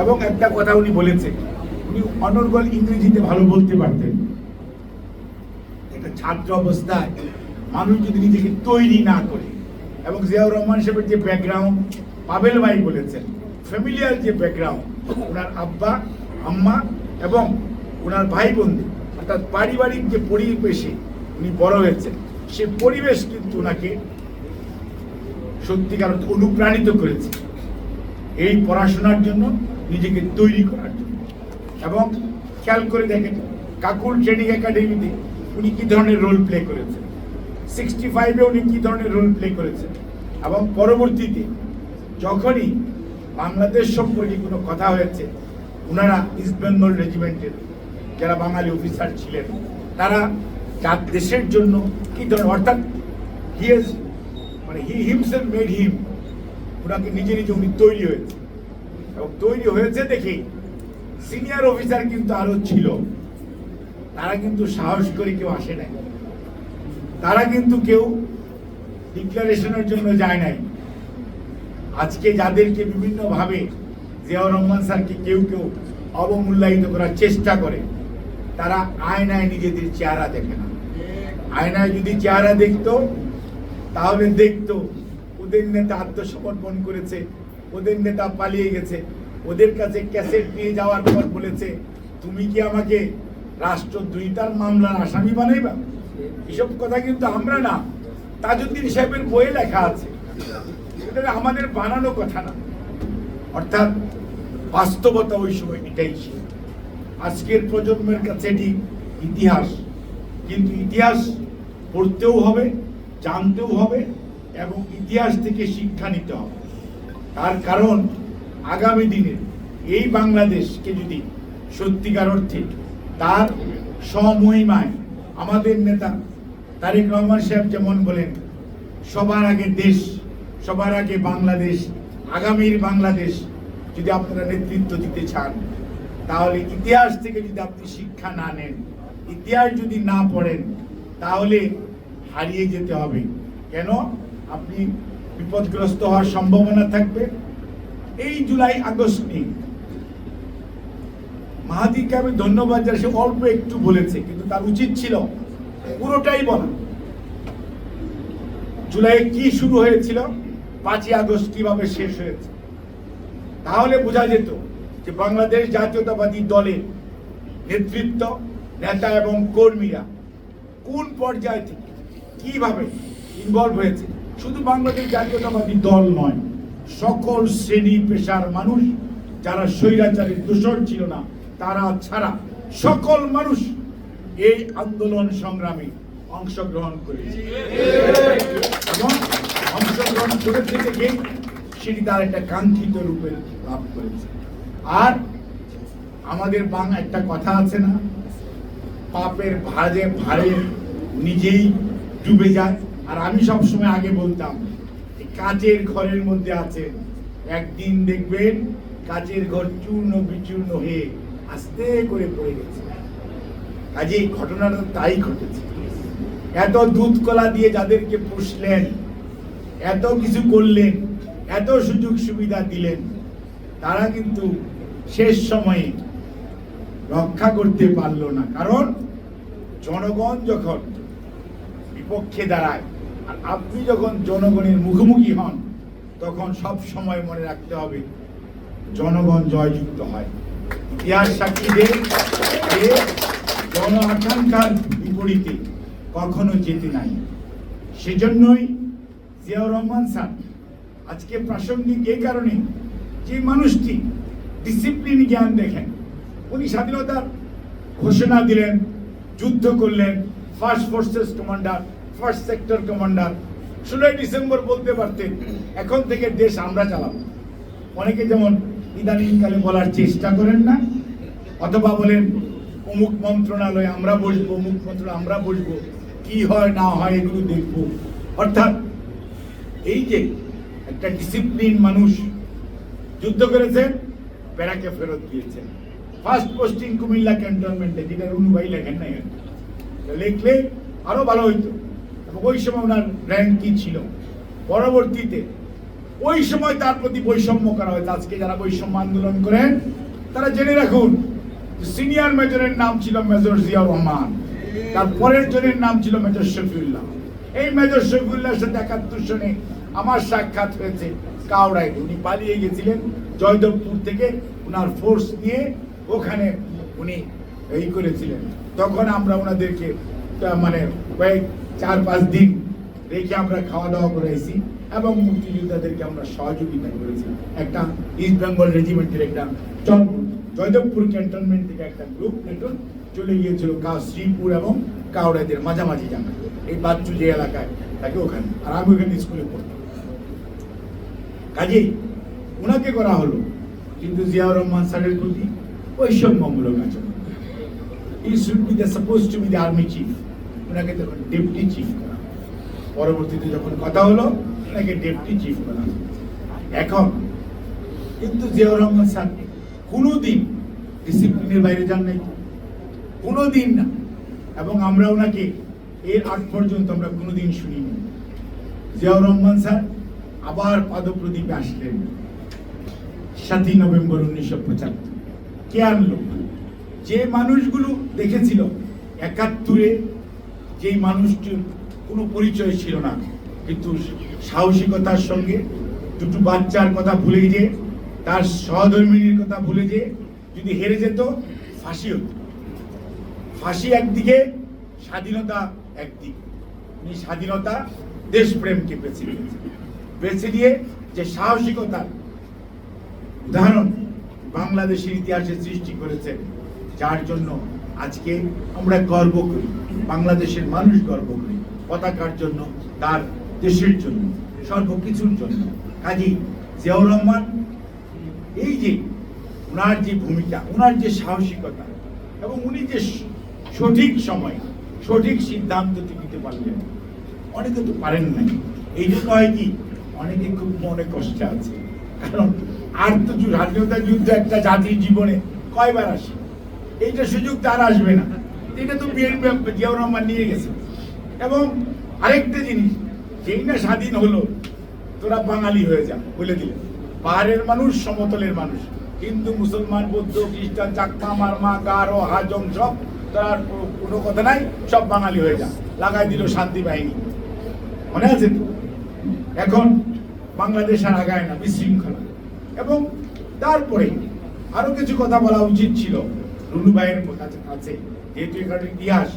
এবং একটা কথা উনি বলেছেন, উনি অনর্গল ইংরেজিতে ভালো বলতে পারতেন। একটা ছাত্র অবস্থায় মানুষ যদি নিজেকে তৈরি না করে, এবং জিয়াউর রহমান সাহেবের যে ব্যাকগ্রাউন্ড পাবেল ভাই বলেছেন ফ্যামিলিয়ার যে ব্যাকগ্রাউন্ড ওনার আব্বা, আম্মা এবং ওনার ভাই বোনদের অর্থাৎ পারিবারিক যে পরিবেশে উনি বড় হয়েছেন, সে পরিবেশ কিন্তু ওনাকে সত্যিকার অনুপ্রাণিত করেছে। এই পড়াশোনার জন্য নিজেকে তৈরি করার জন্য। এবং খেয়াল করে দেখেন কাকুর ট্রেনিং একাডেমিতে উনি কি ধরনের রোল প্লে করেছেন? সিক্সটি ফাইভে উনি কি ধরনের রোল প্লে করেছেন? এবং পরবর্তীতে যখনই বাংলাদেশ সম্পর্কে কোনো কথা হয়েছে ওনারা ইস্ট বেঙ্গল রেজিমেন্টের যারা বাঙালি অফিসার ছিলেন, তারা যার দেশের জন্য কি ধরনের, অর্থাৎ হি মানে হি হিমসেলফ মেড হিম ওনাকে নিজে নিজে উনি তৈরি হয়েছে এবং তৈরি হয়েছে দেখি। সিনিয়র অফিসার কিন্তু আরও ছিল। তারা কিন্তু সাহস করে কেউ আসে নাই। তারা কিন্তু কেউ ডিক্লারেশনের জন্য যায় নাই। আজকে যাদেরকে বিভিন্নভাবে জিয়াউর রহমান স্যারকে কেউ কেউ অবমূল্যায়িত করার চেষ্টা করে, তারা আয়নায় নিজেদের চেহারা দেখে না। আয়নায় যদি চেহারা দেখতো, তাহলে দেখতো, ওদের নেতা আত্মসমর্পণ করেছে। ওদের নেতা পালিয়ে গেছে। ওদের কাছে ক্যাসেট নিয়ে যাওয়ার পর বলেছে, তুমি কি আমাকে রাষ্ট্র দুইটার মামলার আসামি বানাইবা? এসব কথা কিন্তু আমরা না। তাজউদ্দিন সাহেবের বইয়ে লেখা আছে। এটা আমাদের বানানো কথা না। অর্থাৎ বাস্তবতা ওই সময় এটাই ছিল। আজকের প্রজন্মের কাছে এটি ইতিহাস। কিন্তু ইতিহাস পড়তেও হবে, জানতেও হবে, এবং ইতিহাস থেকে শিক্ষা নিতে হবে। তার কারণ আগামী দিনে এই বাংলাদেশকে যদি সত্যিকার অর্থে তার সমহিমায় আমাদের নেতা তারেক রহমান সাহেব যেমন বলেন, সবার আগে দেশ, সবার আগে বাংলাদেশ, আগামীর বাংলাদেশ যদি আপনারা নেতৃত্ব দিতে চান, তাহলে ইতিহাস থেকে যদি আপনি শিক্ষা না নেন, ইতিহাস যদি না পড়েন, তাহলে হারিয়ে যেতে হবে। কেন? আপনি বিপদগ্রস্ত হওয়ার সম্ভাবনা থাকবে। এই জুলাই আগস্ট নিয়ে মাহাদিকে আমি ধন্যবাদ জানাই, সে অল্প একটু বলেছে, কিন্তু তার উচিত ছিল পুরোটাই বলা। জুলাই কি শুরু হয়েছিল? পাঁচই আগস্ট কীভাবে শেষ হয়েছে? তাহলে বোঝা যেত যে বাংলাদেশ জাতীয়তাবাদী দলের নেতৃত্ব, নেতা এবং কর্মীরা কোন পর্যায় থেকে কীভাবে ইনভলভ হয়েছে? শুধু বাংলাদেশ জাতীয়তাবাদী দল নয়, সকল শ্রেণি পেশার মানুষ, যারা স্বৈরাচারের দূষণ ছিল না, তারা ছাড়া সকল মানুষ এই আন্দোলন সংগ্রামে অংশগ্রহণ করেছে। এবং অংশগ্রহণ করেছে থেকে সেটি তার একটা কাঙ্ক্ষিত রূপে লাভ করেছে। আর আমাদের বাংলা একটা কথা আছে না, পাপের ভাজে ভারে নিজেই ডুবে যায়। আর আমি সবসময় আগে বলতাম কাচের ঘরের মধ্যে আছে একদিন দেখবেন কাচের ঘর চূর্ণ বিচূর্ণ হয়ে আস্তে করে পড়ে গেছে। কাজে এই ঘটনাটা তাই ঘটেছে। এত দুধ কলা দিয়ে যাদেরকে পুষলেন, এত কিছু করলেন, এত সুযোগ সুবিধা দিলেন, তারা কিন্তু শেষ সময়ে রক্ষা করতে পারল না। কারণ জনগণ যখন বিপক্ষে দাঁড়ায় আর আপনি যখন জনগণের মুখোমুখি হন, তখন সব সময় মনে রাখতে হবে, জনগণ জয়যুক্ত হয়। ইতিহাস সাক্ষী দেয় যে জন আকাঙ্ক্ষার বিপরীতে কখনো যেতে নাই। সেজন্যই জিয়াউর রহমান স্যার, আজকে প্রাসঙ্গিক এই কারণে যে মানুষটি ডিসিপ্লিন জ্ঞান দেখেন, উনি স্বাধীনতার ঘোষণা দিলেন, যুদ্ধ করলেন first forces commander first sector commander ষোলোই ডিসেম্বর বলতে পারতেন, এখন থেকে দেশ আমরা চালাবো। অনেকে যেমন ইদানিংকালে বলার চেষ্টা করেন না, অথবা বলেন, অমুক মন্ত্রণালয়ে আমরা বসবো, অমুক মন্ত্রণালয় আমরা বসবো, কি হয়, না হয়, এগুলো দেখব। অর্থাৎ এই যে একটা ডিসিপ্লিন মানুষ যুদ্ধ করেছেন প্যারাকে ফেরত দিয়েছেন। ফার্স্ট পোস্টিং কুমিল্লা ক্যান্টনমেন্টে যেটা রুনুভাই লেখেন না এখানে। তো লিখলে আরও ভালো হইতো। এবং ওই সময় ওনার র্যাঙ্ক ছিল? পরবর্তীতে, ওই সময় তার প্রতি বৈষম্য করা হয়েছে। আজকে যারা বৈষম্য আন্দোলন করেন, তারা জেনে রাখুন সিনিয়র মেজরের নাম ছিল মেজর জিয়াউর রহমান। তার পরের জনের নাম ছিল মেজর শফিউল্লাহ। এই মেজর শফিউল্লাহর সাথে একাত্তর সনে আমার সাক্ষাৎ হয়েছে কাউড়ায় উনি পালিয়ে গেছিলেন জয়দেবপুর থেকে ওনার ফোর্স নিয়ে। ওখানে উনি এই করেছিলেন। তখন আমরা ওনাদেরকে মানে কয়েক চার পাঁচ দিন রেখে আমরা খাওয়া দাওয়া করেছি এবং মুক্তিযোদ্ধাদেরকে আমরা সহযোগিতা করেছি। একটা ইস্ট বেঙ্গল রেজিমেন্টের একটা জয়দেবপুর ক্যান্টনমেন্ট থেকে একটা গ্রুপ প্লেটুন চলে গিয়েছিল কা শ্রীপুর এবং কাউড়াদের মাঝামাঝি জানা এই বাচ্চু যে এলাকায় তাকে ওখানে। আর আমি ওখানে স্কুলে পড়তাম। কাজেই ওনাকে করা হলো কিন্তু জিয়াউর রহমান স্যারের প্রতি বৈষম্যমূলক আচরণ। He should be the suppose to be the army chief ওনাকে তখন ডেপুটি চিফ করা। পরবর্তীতে যখন কথা হলো, ওনাকে ডেপুটি চিফ করা এখন, কিন্তু জিয়াউর রহমান স্যার কোনোদিন ডিসিপ্লিনের বাইরে যান নাই। কোনোদিন না। এবং আমরা ওনাকে এর আগ পর্যন্ত আমরা কোনোদিন শুনিনি। জিয়াউর রহমান স্যার আবার পাদপ্রদীপে আসলেন। সাতই নভেম্বর উনিশশো পঁচাত্তর। কে আনলো? যে মানুষগুলো দেখেছিল, একাত্তরে যেই মানুষটির কোনো পরিচয় ছিল না, কিন্তু সাহসিকতার সঙ্গে দুটো বাচ্চার কথা ভুলে যে তার সহধর্মিনীর কথা ভুলে যে যদি হেরে যেত, ফাঁসি হতো। ফাঁসি একদিকে, স্বাধীনতা একদিকে। উনি স্বাধীনতা দেশপ্রেমকে বেছে নিয়েছেন। বেছে নিয়ে যে সাহসিকতার উদাহরণ বাংলাদেশের ইতিহাসে সৃষ্টি করেছেন, যার জন্য আজকে আমরা গর্ব করি, বাংলাদেশের মানুষ গর্ব করি, পতাকার জন্য, তার দেশের জন্য, সর্বকিছুর জন্য। কাজী জিয়াউর রহমান, এই যে ওনার যে ভূমিকা ওনার যে সাহসিকতা এবং উনি যে সঠিক সময়, সঠিক সিদ্ধান্তটি নিতে পারলেন, অনেকে তো পারেন নাই। এই জন্য হয় কি, অনেকে খুব মনে কষ্টে আছে। কারণ আর তো স্বাধীনতা যুদ্ধ একটা জাতির জীবনে কয়বার আসে? এইটা সুযোগ তার আসবে না। এটা তো বিএনপি জিয়াউর রহমান নিয়ে গেছে। এবং আরেকটা জিনিস, যেই না স্বাধীন হলো, তোরা বাঙালি হয়ে যা, বলে দিলে। পাহাড়ের মানুষ, সমতলের মানুষ। হিন্দু, মুসলমান, বৌদ্ধ, খ্রিস্টান চাকমা মারমা, গারো, হাজং, সব তার কোনো কথা নাই, সব বাঙালি হয়ে যা। লাগাই দিল শান্তি বাহিনী। মনে আছে তো? এখন বাংলাদেশ আর আগায় না, বিশৃঙ্খলা। এবং তারপরে আরও কিছু কথা বলা উচিত ছিল। রুলু ভাইয়ের কাছে কাছে। যেহেতু এখানে ইতিহাস